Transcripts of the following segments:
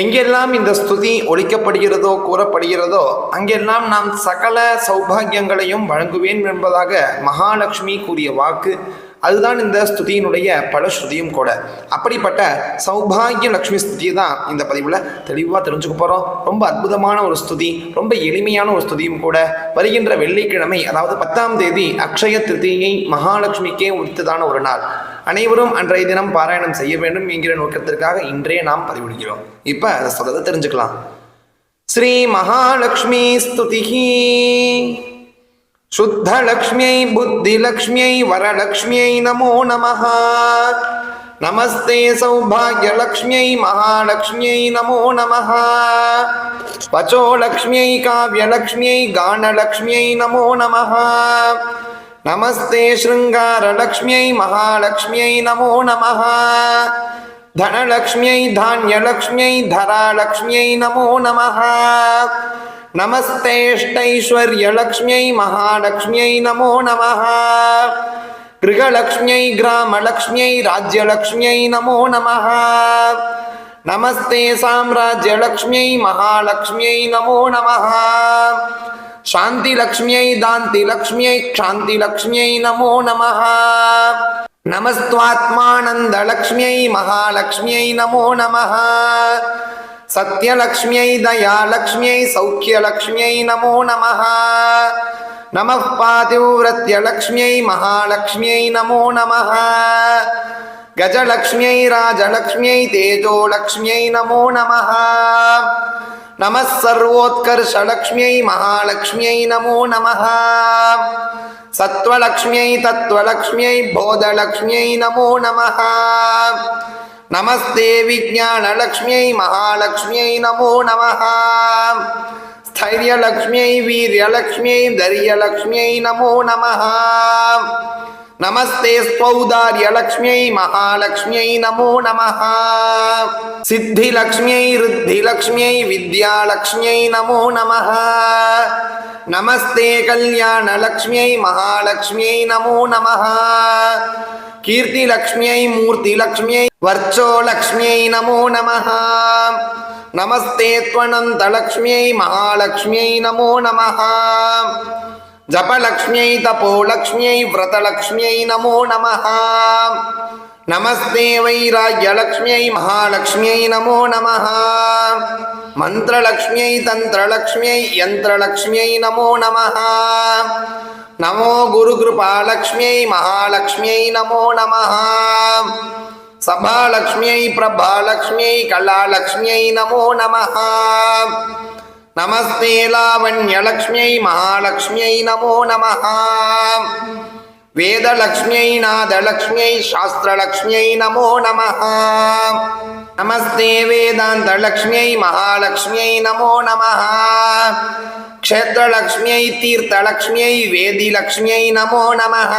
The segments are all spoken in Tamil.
எங்கெல்லாம் இந்த ஸ்துதி ஒழிக்கப்படுகிறதோ கூறப்படுகிறதோ அங்கெல்லாம் நாம் சகல சௌபாகியங்களையும் வழங்குவேன் என்பதாக மகாலட்சுமி கூறிய வாக்கு. அதுதான் இந்த ஸ்துதியினுடைய பல ஸ்ருதியும் கூட. அப்படிப்பட்ட சௌபாகிய லக்ஷ்மி ஸ்துதி தான் இந்த பதிவில் தெளிவாக தெரிஞ்சுக்க போகிறோம் ரொம்ப அற்புதமான ஒரு ஸ்துதி ரொம்ப எளிமையான ஒரு ஸ்துதியும் கூட. வருகின்ற வெள்ளிக்கிழமை அதாவது பத்தாம் தேதி அக்ஷய திருதியை மகாலட்சுமிக்கே உரித்ததான ஒரு நாள். அனைவரும் அன்றைய தினம் பாராயணம் செய்ய வேண்டும் என்கிற நோக்கத்திற்காக இன்றே நாம் பதிவிடுகிறோம் இப்போ அதை சொல்றதை தெரிஞ்சுக்கலாம் ஸ்ரீ மகாலட்சுமி ஸ்துதிஹி शुद्धलक्ष्म्यै बुद्धिलक्ष्म्यै वरलक्ष्म्यै नमो नमः नमस्ते सौभाग्यलक्ष्म्यै महालक्ष्म्यै नमो नमः वचो लक्ष्म्यै काव्यलक्ष्म्यै गानलक्ष्म्यै नमो नमः नमस्ते शृङ्गारलक्ष्म्यै महालक्ष्म्यै नमो नमः। धनलक्ष्म्यै, धान्यलक्ष्म्यै, धरालक्ष्म्यै नमो नमः। नमस्तेष्टैश्वर्यलक्ष्म्यै महालक्ष्म्यै नमो नमः। गृहलक्ष्म्यै, ग्रामलक्ष्म्यै, राज्यलक्ष्म्यै नमो नमः। नमस्ते साम्राज्यलक्ष्म्यै, महालक्ष्म्यै नमो नमः। शान्तिलक्ष्म्यै दान्तिलक्ष्म्यै क्षान्तिलक्ष्म्यै नमो नमः नमस्त्वात्मानन्दलक्ष्म्यै महालक्ष्म्यै नमो नमः सत्यलक्ष्म्यै दयालक्ष्म्यै सौख्यलक्ष्म्यै नमो नमः नमः पातिव्रत्यलक्ष्म्यै महालक्ष्म्यै नमो नमः गजलक्ष्म्यै राजलक्ष्म्यै तेजोलक्ष्म्यै नमो नमः नमः सर्वोत्कर्षलक्ष्म्यै महालक्ष्म्यै नमो नमः सत्त्वलक्ष्म्यै तत्त्वलक्ष्म्यै बोधलक्ष्म्यै नमो नमः नमस्ते विज्ञानलक्ष्म्यै महालक्ष्म्यै नमो नमः स्थैर्यलक्ष्म्यै वीर्यलक्ष्म्यै धैर्यलक्ष्म्यै नमो नमः नमस्ते स्पौदार्यलक्ष्म्यै महालक्ष्म्यै नमो नमः सिद्धिलक्ष्म्यै ऋद्धिलक्ष्म्यै विद्यालक्ष्म्यै नमो नमः नमस्ते कल्याणलक्ष्म्यै महालक्ष्म्यै नमो नमः कीर्तिलक्ष्म्यै मूर्तिलक्ष्म्यै वर्चोलक्ष्म्यै नमो नमः नमस्ते त्वनन्तलक्ष्म्यै महालक्ष्म्यै नमो नमः ஜபலக்ஷ்மியை தபோலக்ஷ்மியை விரதலக்ஷ்மியை நமோ நம நமஸ்தே வைராஜ்யலக்ஷ்மியை மகாலட்சுமியை நமோ நம மந்திரலக்ஷ்மியை தந்திரலக்ஷ்மியை யந்திரலக்ஷ்மியை நமோ நம நமோ குரு கிருபாலக்ஷ்மியை மகாலக்ஷ்மியை நமோ நம சபாலக்ஷ்மியை பிரபாலக்ஷ்மியை கலாலக்ஷ்மியை நமோ நம नमस्ते लावण्यलक्ष्म्यै महालक्ष्म्यै नमो नमः। वेदलक्ष्म्यै, नादलक्ष्म्यै, शास्त्रलक्ष्म्यै नमो नमः। नमस्ते वेदान्तलक्ष्म्यै, महालक्ष्म्यै नमो नमः। क्षेत्रलक्ष्म्यै, तीर्थलक्ष्म्यै, वेदिलक्ष्म्यै नमो नमः।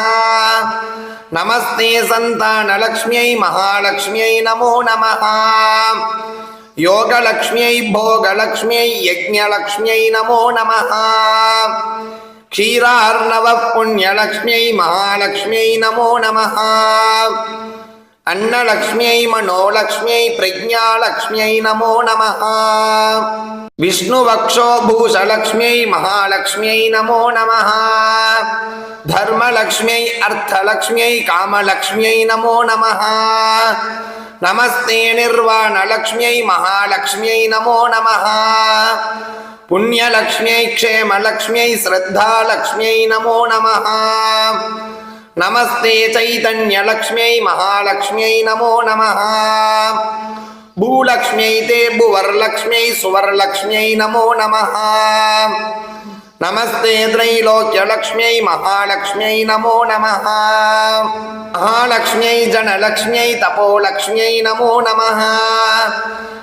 नमस्ते सन्तानलक्ष्म्यै, महालक्ष्म्यै नमो नमः। योगलक्ष्म्यै भोगलक्ष्म्यै यज्ञलक्ष्म्यै नमो नमः क्षीरार्णवः पुण्यलक्ष्म्यै महालक्ष्म्यै नमो नमः अन्नलक्ष्म्यै मनोलक्ष्म्यै प्रज्ञालक्ष्म्यै नमो नमः विष्णुवक्षो भूषलक्ष्म्यै महालक्ष्म्यै नमो नमः धर्मलक्ष्म्यै अर्थलक्ष्म्यै कामलक्ष्म्यै नमो नमः நமஸ்தே நிர்வாணலக்ஷ்மியை மகாலக்ஷ்மியை நமோ நம புண்ணியலக்ஷ்மியை க்ஷேமலக்ஷ்மியை ஸ்ரத்தாலக்ஷ்மியை நமோ நம நமஸ்தே சைதன்யலக்ஷ்மியை மகாலக்ஷ்மியை நமோ நம பூலக்ஷ்மியை தேபுவரலக்ஷ்மியை சுவரலக்ஷ்மியை நமோ நம நமஸ்தே த்ரைலோக்கியலக்ஷ்மியை மகாலட்சுமியை நமோ நம மகாலட்சுமியை ஜனலக்ஷ்மியை தபோலக்ஷ்மியை நமோ நம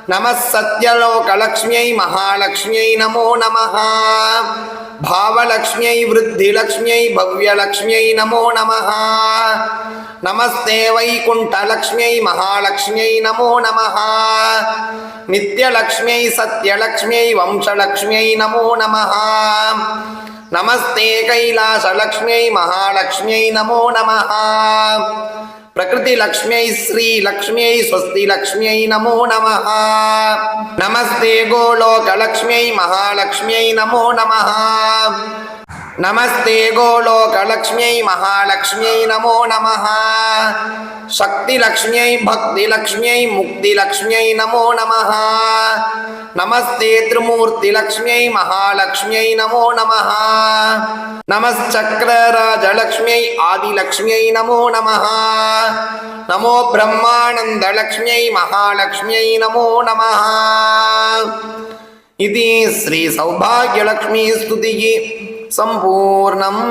நம சத்யலோகலக்ஷ்மியை மகாலட்சுமியை நமோ நம भावलक्ष्म्यै वृद्धिलक्ष्म्यै भव्यलक्ष्म्यै नमो नमः नमस्ते वैकुण्ठलक्ष्म्यै महालक्ष्म्यै नमो नमः नित्यलक्ष्म्यै सत्यलक्ष्म्यै वंशलक्ष्म्यै नमो नमः नमस्ते कैलासलक्ष्म्यै महालक्ष्म्यै नमो नमः प्रकृतिलक्ष्म्यै श्रीलक्ष्म्यै स्वस्तिलक्ष्म्यै नमो नमः नमः நமஸ்தே கோலோகலக்ஷ்மியை மகாலட்சுமியை நமோ நமः நமஸ்தே கோலோகலக்ஷ்மியை மகாலட்சுமியை நமோ நமः சக்திலக்ஷ்மியை பக்திலக்ஷ்மியை முக்திலக்ஷ்மியை நமோ நமः நமஸ்தே திரிமூர்த்திலக்ஷ்மியை மகாலட்சுமியை நமோ நமः நமச்சக்கரராஜலக்ஷ்மியை ஆதிலக்ஷ்மியை நமோ நம நமோ பிரம்மானந்தலக்ஷ்மியை மகாலக்ஷ்மியை நமோ நம இது ஸ்ரீ சௌபாகியலக்ஷ்மி ஸ்துதிகி சம்பூர்ணம்.